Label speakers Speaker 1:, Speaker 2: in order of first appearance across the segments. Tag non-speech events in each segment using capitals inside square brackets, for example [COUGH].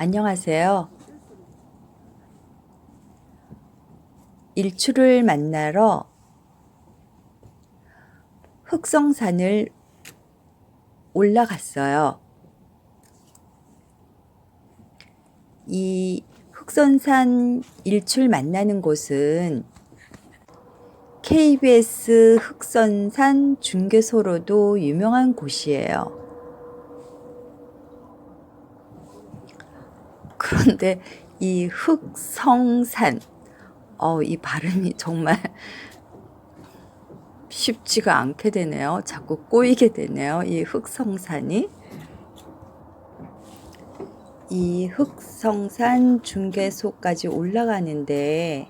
Speaker 1: 안녕하세요. 일출을 만나러 흑성산을 올라갔어요. 이 흑선산 일출 만나는 곳은 KBS 흑선산 중계소로도 유명한 곳이에요. 그런데 이 흑성산, 어, 이 발음이 정말 쉽지가 않게 되네요. 자꾸 꼬이게 되네요. 이 흑성산이. 이 흑성산 중계소까지 올라가는데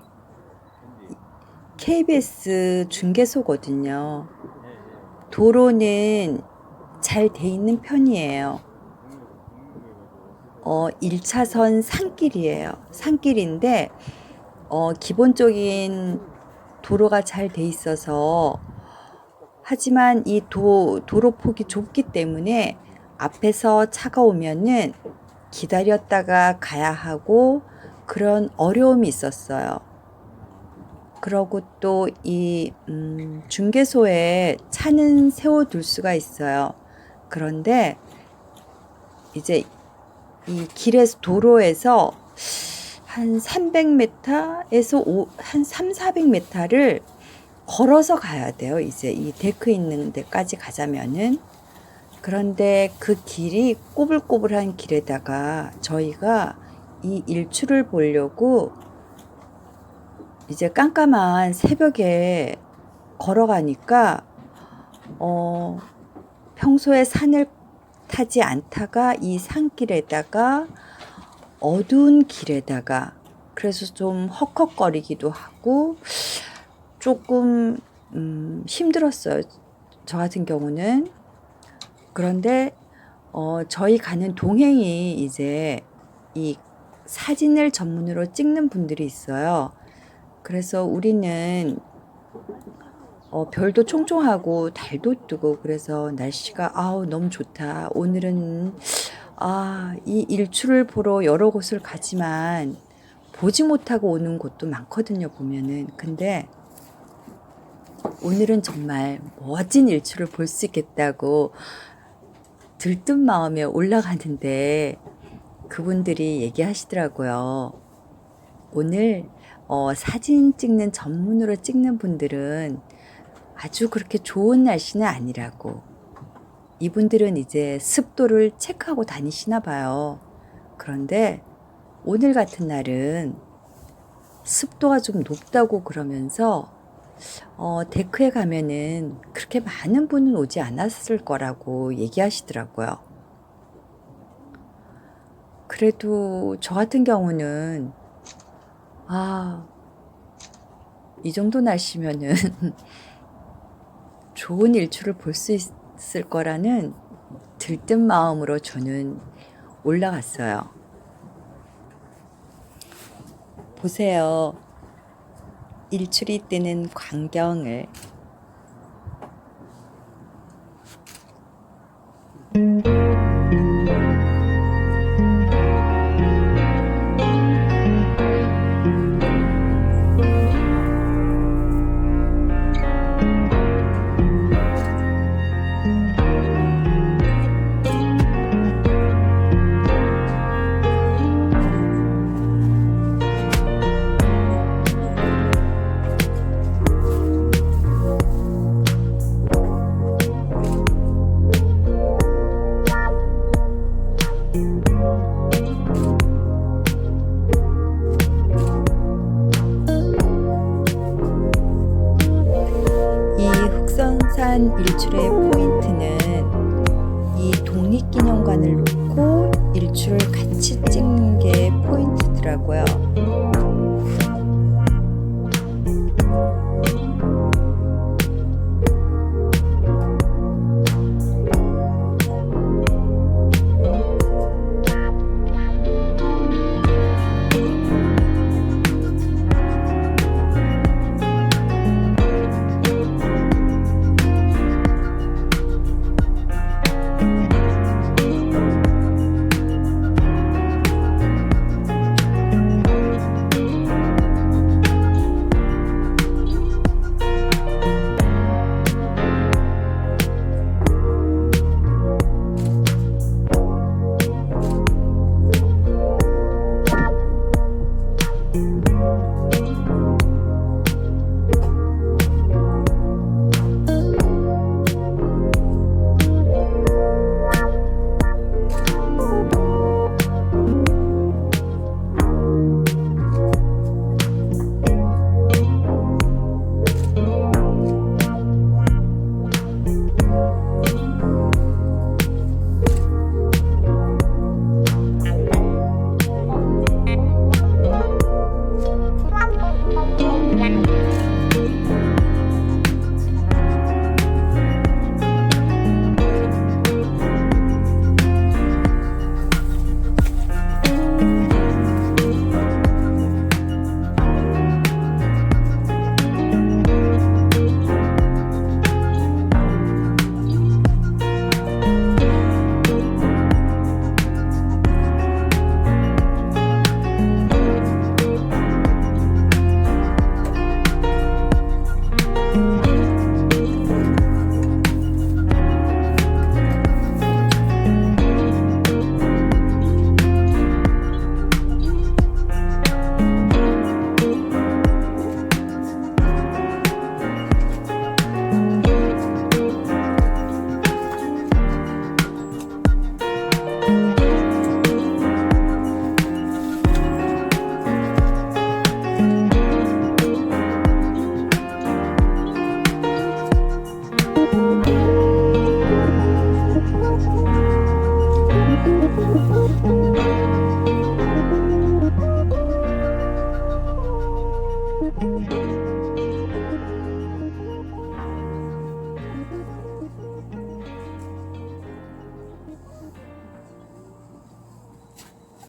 Speaker 1: KBS 중계소거든요. 도로는 잘 돼 있는 편이에요. 어, 1차선 산길이에요. 산길인데, 어, 기본적인 도로가 잘 돼 있어서, 하지만 이 도, 도로 폭이 좁기 때문에 앞에서 차가 오면은 기다렸다가 가야 하고 그런 어려움이 있었어요. 그러고 또이 음, 중개소에 차는 세워둘 수가 있어요. 그런데 이제 이 길에서 도로에서 한 300m에서 오, 한 3, 400m를 걸어서 가야 돼요. 이제 이 데크 있는 데까지 가자면은 그런데 그 길이 꼬불꼬불한 길에다가 저희가 이 일출을 보려고 이제 깜깜한 새벽에 걸어가니까 어 평소에 산을 타지 않다가 이 산길에다가 어두운 길에다가 그래서 좀 헉헉거리기도 하고 조금 음, 힘들었어요. 저 같은 경우는 그런데 어, 저희 가는 동행이 이제 이 사진을 전문으로 찍는 분들이 있어요. 그래서 우리는 어, 별도 총총하고 달도 뜨고 그래서 날씨가 아우 너무 좋다. 오늘은 아, 이 일출을 보러 여러 곳을 가지만 보지 못하고 오는 곳도 많거든요, 보면은. 근데 오늘은 정말 멋진 일출을 볼 수 있겠다고 들뜬 마음에 올라가는데 그분들이 얘기하시더라고요. 오늘 어, 사진 찍는 전문으로 찍는 분들은 아주 그렇게 좋은 날씨는 아니라고. 이분들은 이제 습도를 체크하고 다니시나 봐요. 그런데 오늘 같은 날은 습도가 좀 높다고 그러면서 어, 데크에 가면은 그렇게 많은 분은 오지 않았을 거라고 얘기하시더라고요. 그래도 저 같은 경우는 아, 이 정도 날씨면은 [LAUGHS] 좋은 일출을 볼 수 있을 거라는 들뜬 마음으로 저는 올라갔어요. 보세요. 일출이 뜨는 광경을 이러한 일출의 포인트는 이 독립기념관을 놓고 일출을 같이 찍는 게 포인트더라고요.